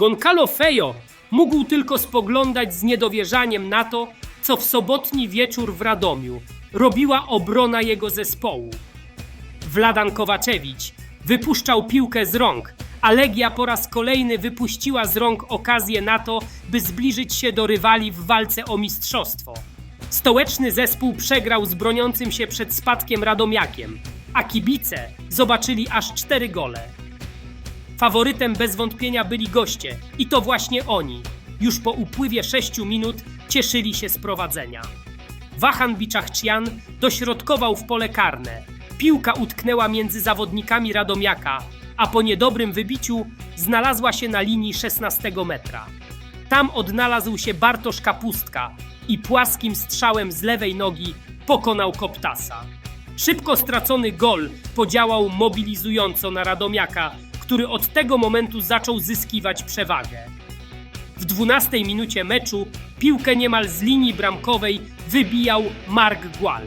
Goncalo Fejo mógł tylko spoglądać z niedowierzaniem na to, co w sobotni wieczór w Radomiu robiła obrona jego zespołu. Wladan Kowaczewicz wypuszczał piłkę z rąk, a Legia po raz kolejny wypuściła z rąk okazję na to, by zbliżyć się do rywali w walce o mistrzostwo. Stołeczny zespół przegrał z broniącym się przed spadkiem Radomiakiem, a kibice zobaczyli aż cztery gole. Faworytem bez wątpienia byli goście i to właśnie oni. Już po upływie 6 minut cieszyli się z prowadzenia. Wahan Biczachcian dośrodkował w pole karne. Piłka utknęła między zawodnikami Radomiaka, a po niedobrym wybiciu znalazła się na linii 16 metra. Tam odnalazł się Bartosz Kapustka i płaskim strzałem z lewej nogi pokonał Koptasa. Szybko stracony gol podziałał mobilizująco na Radomiaka, który od tego momentu zaczął zyskiwać przewagę. W 12 minucie meczu piłkę niemal z linii bramkowej wybijał Mark Gual.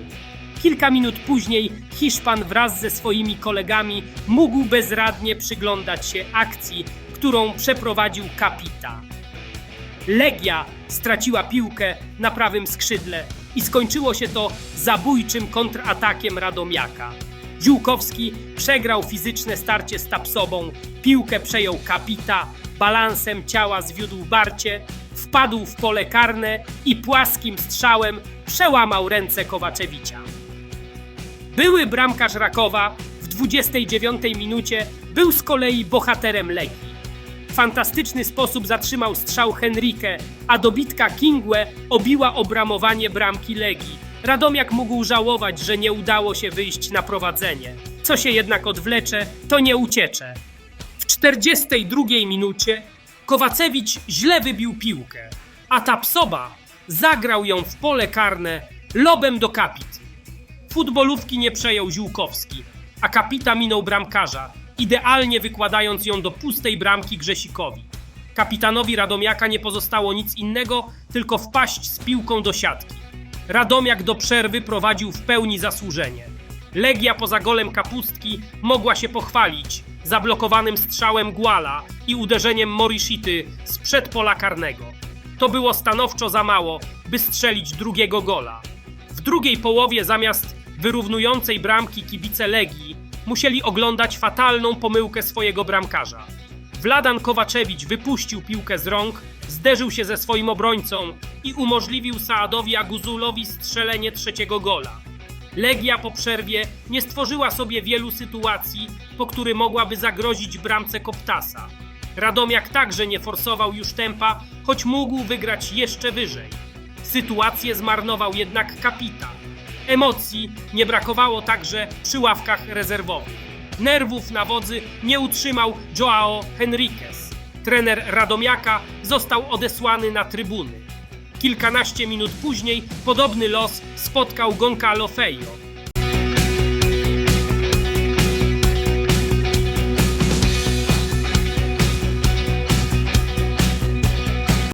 Kilka minut później Hiszpan wraz ze swoimi kolegami mógł bezradnie przyglądać się akcji, którą przeprowadził Kapita. Legia straciła piłkę na prawym skrzydle i skończyło się to zabójczym kontratakiem Radomiaka. Ziółkowski przegrał fizyczne starcie z Tapsobą, piłkę przejął Kapita, balansem ciała zwiódł Barcie, wpadł w pole karne i płaskim strzałem przełamał ręce Kowaczewicza. Były bramkarz Rakowa w 29 minucie był z kolei bohaterem Legii. W fantastyczny sposób zatrzymał strzał Henrique, a dobitka Kingwe obiła obramowanie bramki Legii. Radomiak mógł żałować, że nie udało się wyjść na prowadzenie. Co się jednak odwlecze, to nie uciecze. W 42 minucie Kowacewicz źle wybił piłkę, a Tapsoba zagrał ją w pole karne lobem do kapit. Futbolówki nie przejął Ziółkowski, a kapita minął bramkarza, idealnie wykładając ją do pustej bramki Grzesikowi. Kapitanowi Radomiaka nie pozostało nic innego, tylko wpaść z piłką do siatki. Radomiak do przerwy prowadził w pełni zasłużenie. Legia poza golem Kapustki mogła się pochwalić zablokowanym strzałem Guala i uderzeniem Morishity z przedpola karnego. To było stanowczo za mało, by strzelić drugiego gola. W drugiej połowie zamiast wyrównującej bramki kibice Legii musieli oglądać fatalną pomyłkę swojego bramkarza. Wladan Kowaczewicz wypuścił piłkę z rąk, zderzył się ze swoim obrońcą i umożliwił Saadowi Aguzulowi strzelenie trzeciego gola. Legia po przerwie nie stworzyła sobie wielu sytuacji, po które mogłaby zagrozić bramce Koptasa. Radomiak także nie forsował już tempa, choć mógł wygrać jeszcze wyżej. Sytuację zmarnował jednak kapita. Emocji nie brakowało także przy ławkach rezerwowych. Nerwów na wodzy nie utrzymał Joao Henriquez. Trener Radomiaka został odesłany na trybuny. Kilkanaście minut później podobny los spotkał Goncalo Feio.